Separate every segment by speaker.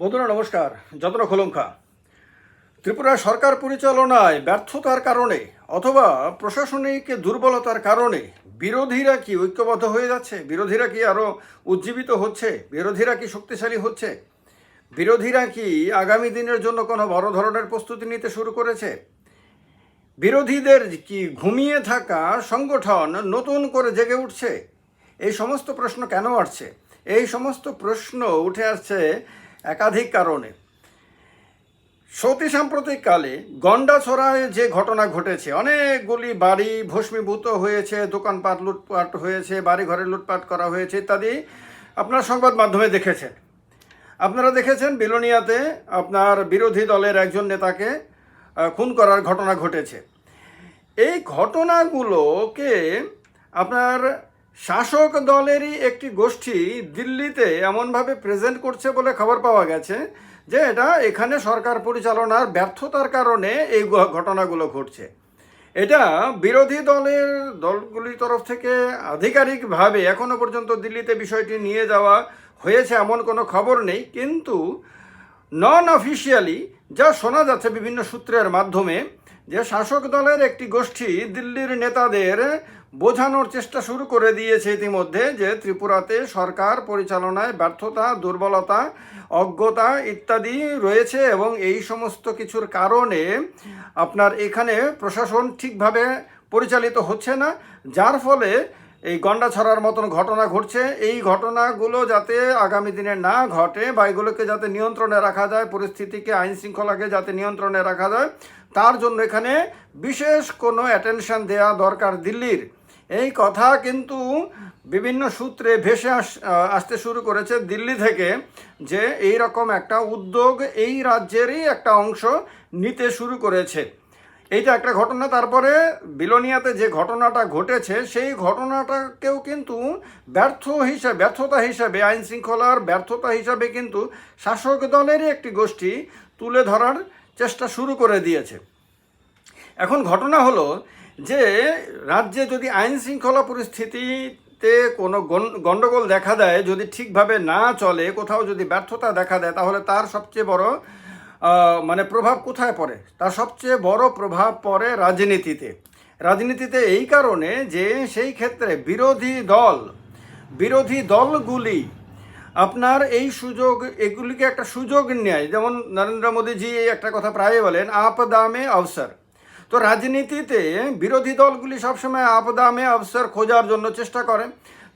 Speaker 1: বন্ধুরা, নমস্কার। যত্ন খোলঙ্কা। ত্রিপুরা সরকার পরিচালনায় ব্যর্থতার কারণে অথবা প্রশাসনিক দুর্বলতার কারণে বিরোধীরা কি ঐক্যবদ্ধ হয়ে যাচ্ছে? বিরোধীরা কি আরও উজ্জীবিত হচ্ছে? বিরোধীরা কি শক্তিশালী হচ্ছে? বিরোধীরা কি আগামী দিনের জন্য কোনো বড় ধরনের প্রস্তুতি নিতে শুরু করেছে? বিরোধীদের কি ঘুমিয়ে থাকা সংগঠন নতুন করে জেগে উঠছে? এই সমস্ত প্রশ্ন কেন আসছে? এই সমস্ত প্রশ্ন উঠে আসছে একাধিক কারণে। সতী সাম্প্রতিককালে গন্ডাছড়ায় যে ঘটনা ঘটেছে, অনেকগুলি বাড়ি ভস্মীভূত হয়েছে, দোকানপাট লুটপাট হয়েছে বাড়ি ঘরে লুটপাট করা হয়েছে ইত্যাদি আপনার সংবাদ মাধ্যমে দেখেছেন। আপনারা দেখেছেন বিলোনিয়াতে আপনার বিরোধী দলের একজন নেতাকে খুন করার ঘটনা ঘটেছে। এই ঘটনাগুলোকে আপনার শাসক দলেরই একটি গোষ্ঠী দিল্লিতে এমনভাবে প্রেজেন্ট করছে বলে খবর পাওয়া গেছে যে এটা এখানে সরকার পরিচালনার ব্যর্থতার কারণে এই ঘটনাগুলো ঘটছে। এটা বিরোধী দলের, দলগুলির তরফ থেকে আধিকারিকভাবে এখনও পর্যন্ত দিল্লিতে বিষয়টি নিয়ে যাওয়া হয়েছে এমন কোনো খবর নেই, কিন্তু নন অফিসিয়ালি যা শোনা যাচ্ছে বিভিন্ন সূত্রের মাধ্যমে যে শাসক দলের একটি গোষ্ঠী দিল্লির নেতাদের বোঝানোর চেষ্টা শুরু করে দিয়েছে ইতিমধ্যে যে ত্রিপুরাতে সরকার পরিচালনায় ব্যর্থতা, দুর্বলতা, অজ্ঞতা ইত্যাদি রয়েছে এবং এই সমস্ত কিছুর কারণে আপনার এখানে প্রশাসন ঠিকভাবে পরিচালিত হচ্ছে না, যার ফলে এই গন্ডা ছড়ার মতন ঘটনা ঘটছে। এই ঘটনাগুলো যাতে আগামী দিনে না ঘটে বা এগুলোকে যাতে নিয়ন্ত্রণে রাখা যায়, পরিস্থিতিকে আইন শৃঙ্খলাকে যাতে নিয়ন্ত্রণে রাখা যায়, তার জন্য এখানে বিশেষ কোনো অ্যাটেনশন দেওয়া দরকার দিল্লির। এই কথা কিন্তু বিভিন্ন সূত্রে ভেসে আস আসতে শুরু করেছে দিল্লি থেকে যে এই রকম একটা উদ্যোগ এই রাজ্যেরই একটা অংশ নিতে শুরু করেছে। এইটা একটা ঘটনা, তারপরে বিলোনিয়াতে যে ঘটনাটা ঘটেছে, সেই ঘটনাটাকেও কিন্তু ব্যর্থ হিসাবে ব্যর্থতা হিসাবে, আইন শৃঙ্খলার ব্যর্থতা হিসাবে কিন্তু শাসক দলেরই একটি গোষ্ঠী তুলে ধরার চেষ্টা শুরু করে দিয়েছে। এখন ঘটনা হলো যে রাজ্যে যদি আইন শৃঙ্খলা পরিস্থিতিতে কোনো গণ্ডগোল দেখা দেয়, যদি ঠিকভাবে না চলে, কোথাও যদি ব্যর্থতা দেখা দেয়, তাহলে তার সবচেয়ে বড় মানে প্রভাব কোথায় পড়ে? তার সবচেয়ে বড় প্রভাব পড়ে রাজনীতিতে। রাজনীতিতে এই কারণে যে সেই ক্ষেত্রে বিরোধী দল, বিরোধী দলগুলি আপনার এই সুযোগ, এগুলিকে একটা সুযোগ নেয়। যেমন নরেন্দ্র মোদীজি একটা কথা প্রায় বলেন, আপ দামে অবসর। তো রাজনীতিতে বিরোধী দলগুলি সবসময় আপ দামে অবসর খোঁজার জন্য চেষ্টা করে।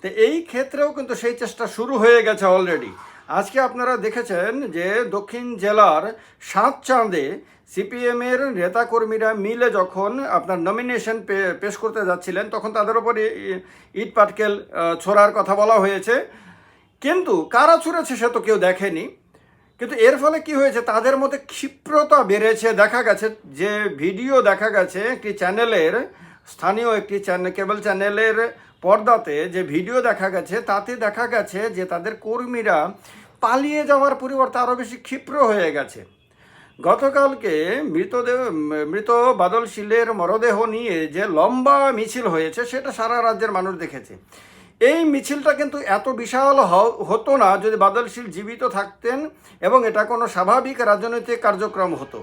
Speaker 1: তো এই ক্ষেত্রেও কিন্তু সেই চেষ্টা শুরু হয়ে গেছে অলরেডি আজকে আপনারা দেখেছেন যে দক্ষিণ জেলার সাত চাঁদে সিপিএমের নেতাকর্মীরা মিলে যখন আপনার নমিনেশন পেশ করতে যাচ্ছিলেন, তখন তাদের উপর ইট পাটকেল ছোড়ার কথা বলা হয়েছে। কিন্তু কারা ছুঁড়েছে সে তো কেউ দেখেনি। কিন্তু এর ফলে কি হয়েছে? তাদের মধ্যে ক্ষিপ্রতা বেড়েছে। দেখা গেছে যে ভিডিও দেখা গেছে একটি চ্যানেলের, স্থানীয় একটি চ্যানেল কেবল চ্যানেলের পর্দাতে যে ভিডিও দেখা গেছে, তাতে দেখা গেছে যে তাদের কর্মীরা পালিয়ে যাওয়ার পরিবর্তে আরও বেশি ক্ষিপ্র হয়ে গেছে। গতকালকে মৃতদেহ, মৃত বাদল শিলের মরদেহ নিয়ে যে লম্বা মিছিল হয়েছে, সেটা সারা রাজ্যের মানুষ দেখেছে। এই মিছিলটা কিন্তু এত বিশাল হতো না যদি বাদলশীল জীবিত থাকতেন এবং এটা কোনো স্বাভাবিক রাজনৈতিক কার্যক্রম হতো।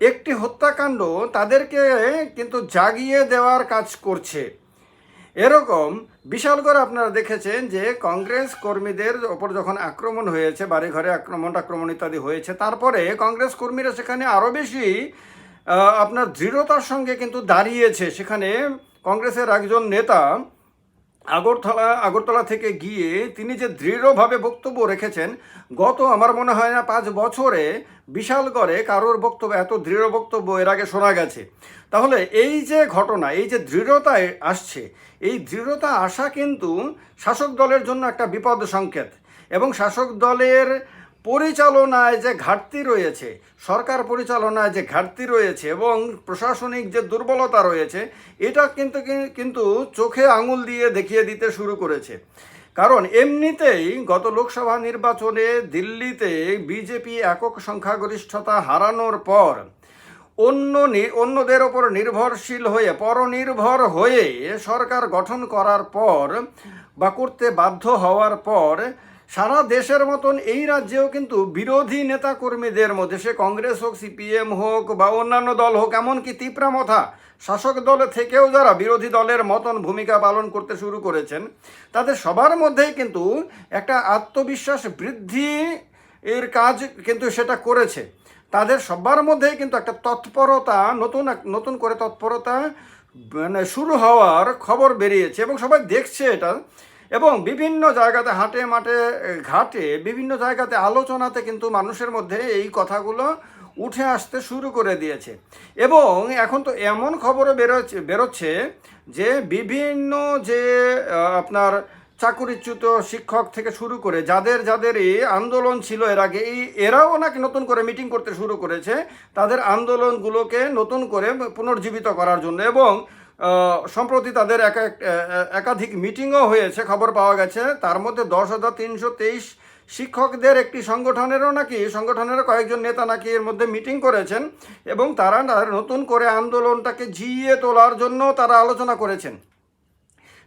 Speaker 1: একটি হত্যাকাণ্ড তাদেরকে কিন্তু জাগিয়ে দেওয়ার কাজ করছে। এরকম বিশাল করে আপনারা দেখেছেন যে কংগ্রেস কর্মীদের ওপর যখন আক্রমণ হয়েছে বাড়ি ঘরে আক্রমণ আক্রমণ ইত্যাদি হয়েছে, তারপরে কংগ্রেস কর্মীরা সেখানে আরও বেশি আপনার দৃঢ়তার সঙ্গে কিন্তু দাঁড়িয়েছে। সেখানে কংগ্রেসের একজন নেতা আগরতলা আগরতলা থেকে গিয়ে তিনি যে দৃঢ়ভাবে বক্তব্য রেখেছেন, গত আমার মনে হয় না পাঁচ বছরে বিশালগড়ে কারোর বক্তব্য, এত দৃঢ় বক্তব্য এর আগে শোনা গেছে। তাহলে এই যে ঘটনা, এই যে দৃঢ়তা আসছে, এই দৃঢ়তা আসা কিন্তু শাসক দলের জন্য একটা বিপদ সংকেত এবং শাসক দলের পরিচালনায় যে ঘাটতি রয়েছে, সরকার পরিচালনায় যে ঘাটতি রয়েছে এবং প্রশাসনিক যে দুর্বলতা রয়েছে, এটা কিন্তু কিন্তু চোখে আঙুল দিয়ে দেখিয়ে দিতে শুরু করেছে। কারণ এমনিতেই গত লোকসভা নির্বাচনে দিল্লিতে বিজেপি একক সংখ্যাগরিষ্ঠতা হারানোর পর অন্য অন্যদের ওপর নির্ভরশীল হয়ে, পরনির্ভর হয়ে সরকার গঠন করার পর বা করতে বাধ্য হওয়ার পর সারা দেশের মতন এই রাজ্যেও কিন্তু বিরোধী নেতা কর্মীদের মধ্যে, সে কংগ্রেস হোক, সিপিএম হোক বা অন্যান্য দল হোক, এমনকি তিপ্রা মথা শাসক দলে থেকেও যারা বিরোধী দলের মতন ভূমিকা পালন করতে শুরু করেছেন, তাদের সবার মধ্যেই কিন্তু একটা আত্মবিশ্বাস বৃদ্ধি এর কাজ কিন্তু সেটা করেছে। তাদের সবার মধ্যেই কিন্তু একটা তৎপরতা, নতুন নতুন করে তৎপরতা মানে শুরু হওয়ার খবর বেরিয়েছে এবং সবাই দেখছে এটা। এবং বিভিন্ন জায়গাতে হাটে মাঠে ঘাটে, বিভিন্ন জায়গাতে আলোচনাতে কিন্তু মানুষের মধ্যে এই কথাগুলো উঠে আসতে শুরু করে দিয়েছে। এবং এখন তো এমন খবরও বেরোচ্ছে বেরোচ্ছে যে বিভিন্ন যে আপনার চাকুরিচ্যুত শিক্ষক থেকে শুরু করে যাদের যাদের এই আন্দোলন ছিল এর আগে, এই এরাও নাকি নতুন করে মিটিং করতে শুরু করেছে তাদের আন্দোলনগুলোকে নতুন করে পুনর্জীবিত করার জন্য। এবং সম্প্রতি তাদের একা একাধিক মিটিংও হয়েছে, খবর পাওয়া গেছে। তার মধ্যে দশ হাজার তিনশো তেইশ শিক্ষকদের একটি সংগঠনেরও নাকি সংগঠনের কয়েকজন নেতা নাকি এর মধ্যে মিটিং করেছেন এবং তারা নতুন করে আন্দোলনটাকে জিইয়ে তোলার জন্য তারা আলোচনা করেছেন।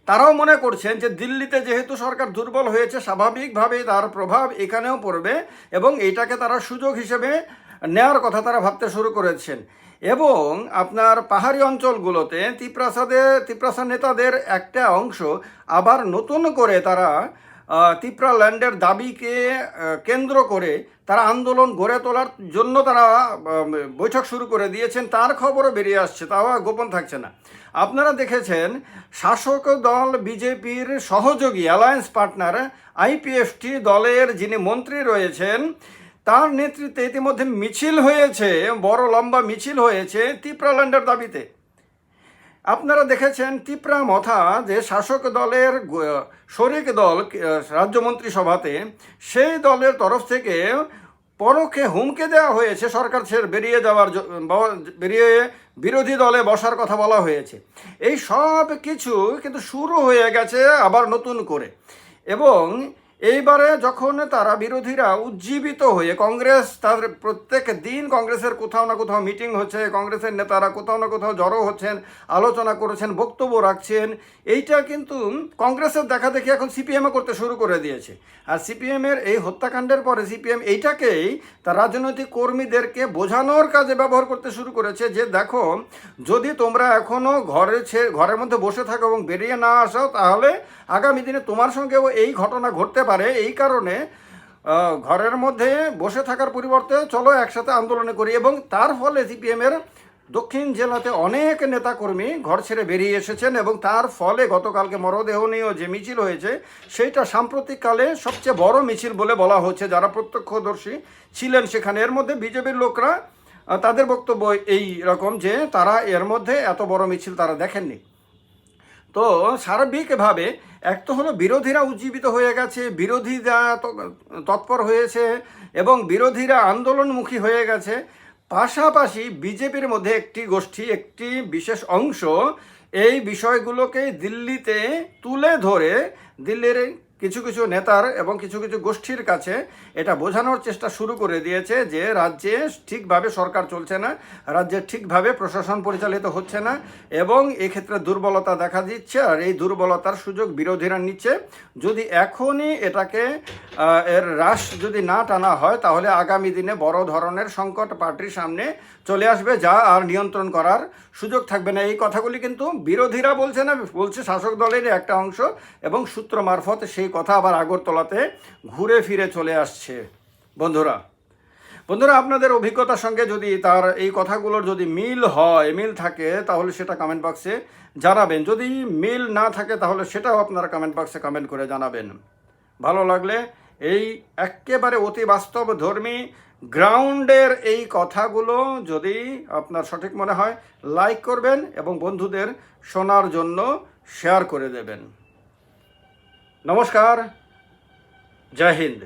Speaker 1: তারাও মনে করছেন যে দিল্লিতে যেহেতু সরকার দুর্বল হয়েছে স্বাভাবিকভাবে তার প্রভাব এখানেও পড়বে এবং এটাকে তারা সুযোগ হিসেবে নেওয়ার কথা তারা ভাবতে শুরু করেছেন। এবং আপনার পাহাড়ি অঞ্চলগুলোতে তিপ্রাসাদে তিপ্রাসা নেতাদের একটা অংশ আবার নতুন করে তারা তিপ্রা ল্যান্ডের দাবিকে কেন্দ্র করে তারা আন্দোলন গড়ে তোলার জন্য তারা বৈঠক শুরু করে দিয়েছেন। তার খবরও বেরিয়ে আসছে, তাও গোপন থাকছে না। আপনারা দেখেছেন, শাসক দল বিজেপির সহযোগী, অ্যালায়েন্স পার্টনার আইপিএফটি দলের যিনি মন্ত্রী রয়েছেন তার নেতৃত্বে ইতিমধ্যে মিছিল হয়েছে, বড় লম্বা মিছিল হয়েছে তিপ্রাল্যান্ডের দাবিতে। আপনারা দেখেছেন তিপ্রা মথা যে শাসক দলের শরিক দল রাজ্যমন্ত্রী সভাতে সেই দলের তরফ থেকে পরোক্ষে হুমকে দেওয়া হয়েছে সরকার ছেড়ে বেরিয়ে যাওয়ার বেরিয়ে বিরোধী দলে বসার কথা বলা হয়েছে। এই সব কিছু কিন্তু শুরু হয়ে গেছে আবার নতুন করে। এবং এইবারে যখন তারা বিরোধীরা উজ্জীবিত হয়ে কংগ্রেস তাদের প্রত্যেক দিন কংগ্রেসের কোথাও না কোথাও মিটিং হচ্ছে, কংগ্রেসের নেতারা কোথাও না কোথাও জড়ো হচ্ছেন, আলোচনা করেছেন, বক্তব্য রাখছেন, এইটা কিন্তু কংগ্রেসের দেখা দেখি এখন সিপিএমও করতে শুরু করে দিয়েছে। আর সিপিএমের এই হত্যাকাণ্ডের পরে সিপিএম এইটাকেই তার রাজনৈতিক কর্মীদেরকে বোঝানোর কাজে ব্যবহার করতে শুরু করেছে যে, দেখো, যদি তোমরা এখনও ঘরে ঘরের মধ্যে বসে থাকো এবং বেরিয়ে না আসো, তাহলে আগামী দিনে তোমার সঙ্গেও এই ঘটনা ঘটতে পারে। এই কারণে ঘরের মধ্যে বসে থাকার পরিবর্তে চলো একসাথে আন্দোলনে করি এবং তার ফলে সিপিএমের দক্ষিণ জেলাতে অনেক নেতাকর্মী ঘর ছেড়ে বেরিয়ে এসেছেন এবং তার ফলে গতকালকে মরদেহ নিয়েও যে মিছিল হয়েছে, সেইটা সাম্প্রতিককালে সবচেয়ে বড় মিছিল বলে বলা হচ্ছে। যারা প্রত্যক্ষদর্শী ছিলেন সেখানে, এর মধ্যে বিজেপির লোকরা তাদের বক্তব্য এই রকম যে তারা এর মধ্যে এত বড় মিছিল তারা দেখেননি। তো সার্বিকভাবে এক তো হলো বিরোধীরা উজ্জীবিত হয়ে গেছে, বিরোধীরা তৎপর হয়েছে এবং বিরোধীরা আন্দোলনমুখী হয়ে গেছে। পাশাপাশি বিজেপির মধ্যে একটি গোষ্ঠী, একটি বিশেষ অংশ এই বিষয়গুলোকে দিল্লিতে তুলে ধরে, দিল্লির কিছু কিছু নেতার এবং কিছু কিছু গোষ্ঠীর কাছে এটা বোঝানোর চেষ্টা শুরু করে দিয়েছে যে রাজ্যে ঠিকভাবে সরকার চলছে না, রাজ্যে ঠিকভাবে প্রশাসন পরিচালিত হচ্ছে না এবং এক্ষেত্রে দুর্বলতা দেখা দিচ্ছে আর এই দুর্বলতার সুযোগ বিরোধীরা নিচ্ছে। যদি এখনই এটাকে এর হ্রাস যদি না টানা হয়, তাহলে আগামী দিনে বড় ধরনের সংকট পার্টির সামনে চলে আসবে যা আর নিয়ন্ত্রণ করার সুযোগ থাকবে না। এই কথাগুলি কিন্তু বিরোধীরা বলছে না, বলছে শাসক দলেরই একটা অংশ এবং সূত্র মারফত সেই কথা আবার আগরতলাতে ঘুরে ফিরে চলে আসছে। বন্ধুরা বন্ধুরা, আপনাদের অভিজ্ঞতার সঙ্গে যদি তার এই কথাগুলোর যদি মিল হয়, মিল থাকে, তাহলে সেটা কমেন্ট বক্সে জানাবেন। যদি মিল না থাকে, তাহলে সেটাও আপনারা কমেন্ট বক্সে কমেন্ট করে জানাবেন। ভালো লাগলে এই একেবারে অতি বাস্তব ধর্মী গ্রাউন্ডের এই কথাগুলো যদি আপনার সঠিক মনে হয় লাইক করবেন এবং বন্ধুদের শোনার জন্য শেয়ার করে দেবেন। নমস্কার জয় হিন্দ